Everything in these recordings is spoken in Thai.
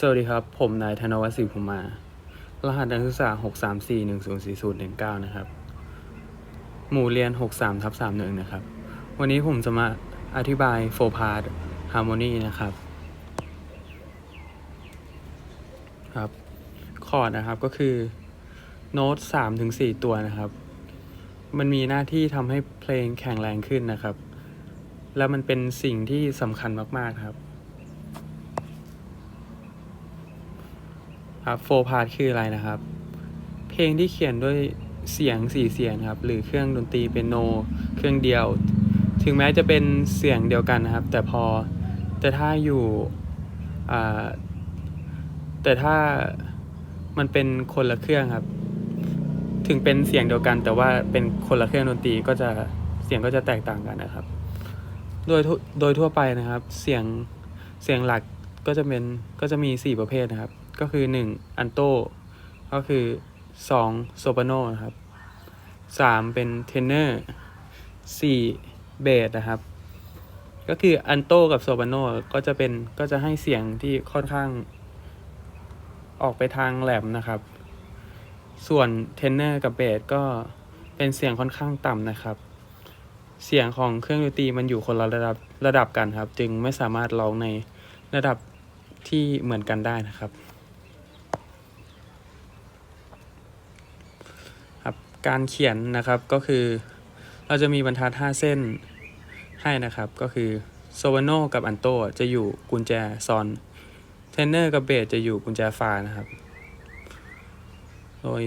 สวัสดีครับ ผมนายธนวัฒน์ศรีภูมิมา รหัสนักศึกษา 6 3 4 1 0 4 0 1 9 นะครับ หมู่เรียน 63ทับ31 นะครับ วันนี้ผมจะมาอธิบายโฟพาร์ h ฮาร์โมนีนะครับ ครับ คอร์ดนะครับก็คือ โน้ต3ถึง4ตัวนะครับ มันมีหน้าที่ทำให้เพลงแข็งแรงขึ้นนะครับ แล้วมันเป็นสิ่งที่สำคัญมาก ๆ ครับ ครับโฟพาร์ทคืออะไรนะครับ เพลงที่เขียนด้วยเสียงสี่เสียงครับ หรือเครื่องดนตรีเป็นโน เครื่องเดียว ถึงแม้จะเป็นเสียงเดียวกันนะครับ แต่พอแต่ถ้าอยู่แต่ถ้ามันเป็นคนละเครื่องครับ ถึงเป็นเสียงเดียวกัน แต่ว่าเป็นคนละเครื่องดนตรีก็จะเสียงก็จะแตกต่างกันนะครับ โดยโดยทั่วไปนะครับ เสียงเสียงหลักก็จะเป็นก็จะมี 4 ประเภทนะครับ ก็คือ 1 อันโตก็คือ 2 โซปราโนนะครับ 3 เป็นเทนเนอร์ 4 เบสนะครับ ก็คืออันโตกับโซปราโนก็จะเป็นก็จะให้เสียงที่ค่อนข้าง ออกไปทางแหลมนะครับ ส่วนเทนเนอร์กับเบสก็เป็นเสียงค่อนข้างต่ำนะครับเสียงของเครื่องดนตรีมันอยู่คนละระดับระดับกันครับ จึงไม่สามารถร้องในระดับที่เหมือนกันได้นะครับ ครับ การเขียนนะครับก็คือ เราจะมีบรรทัด 5 เส้นให้นะครับก็คือโซวาโนกับอันโตจะอยู่กุญแจซอนเทนเนอร์กับเบสจะอยู่กุญแจฟานะครับโดย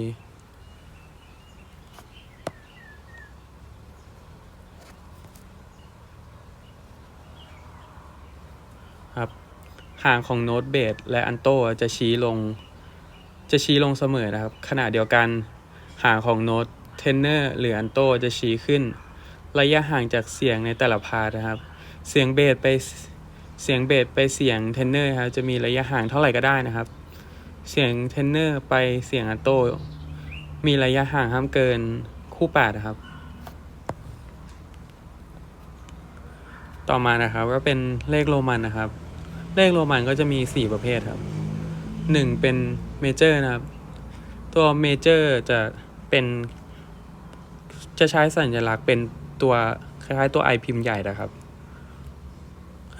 ครับหางของโน้ตเบสและอันโตจะชี้ลง จะชี้ลงเสมอนะครับ ขณะเดียวกัน หางของโน้ตเทนเนอร์หรืออันโตจะชี้ขึ้น ระยะห่างจากเสียงในแต่ละพาร์ทนะครับ เสียงเบสไปเสียงเบสไปเสียงเทนเนอร์ครับจะมีระยะห่างเท่าไหร่ก็ได้นะครับ เสียงเทนเนอร์ไปเสียงอันโต มีระยะห่างห้ามเกินคู่แปดนะครับ ต่อมานะครับก็เป็นเลขโรมันนะครับ เลขโรมันก็จะมี 4 ประเภทครับ 1 เป็นเมเจอร์นะครับ ตัวเมเจอร์จะ เป็น จะใช้สัญลักษณ์เป็นตัวคล้ายๆตัว I พิมพ์ใหญ่นะครับ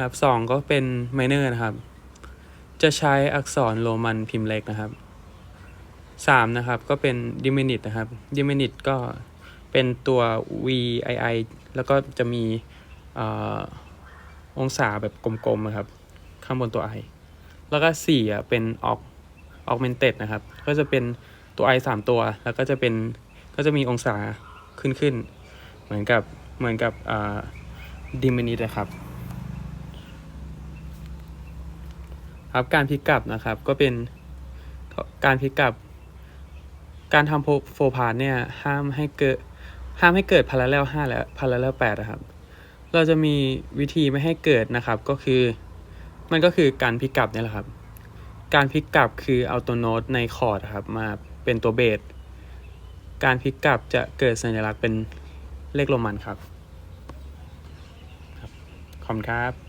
ครับสองก็เป็นไมเนอร์นะครับ จะใช้อักษรโรมันพิมพ์เล็กนะครับสามนะครับก็เป็นดิมินิตนะครับดิมินิตก็เป็นตัว VII แล้วก็จะมีออองศาแบบกลมๆนะครับ ข้างบนตัว i แล้วก็สี่อะเป็นออกออกเมนเต็ดนะครับ ก็จะเป็น ตัว i สามตัว แล้วก็จะเป็นก็จะมีองศาขึ้นขึ้น เหมือนกับเหมือนกับดิมินิตนะครับครับการพลิกกลับนะครับก็เป็นการพลิกกลับ การทำโฟพาร์เนี่ยห้ามให้เกิดห้ามให้เกิดพาราเรลห้าและพาราเรลแปดนะครับ เราจะมีวิธีไม่ให้เกิดนะครับก็คือ มันก็คือการพลิกกลับเนี่ยแหละครับ การพลิกกลับคือเอาตัวโน้ตในคอร์ดครับมา เป็นตัวเบส การพลิกกลับจะเกิดสัญลักษณ์เป็นเลขโรมันครับ ครับ ขอบคุณครับ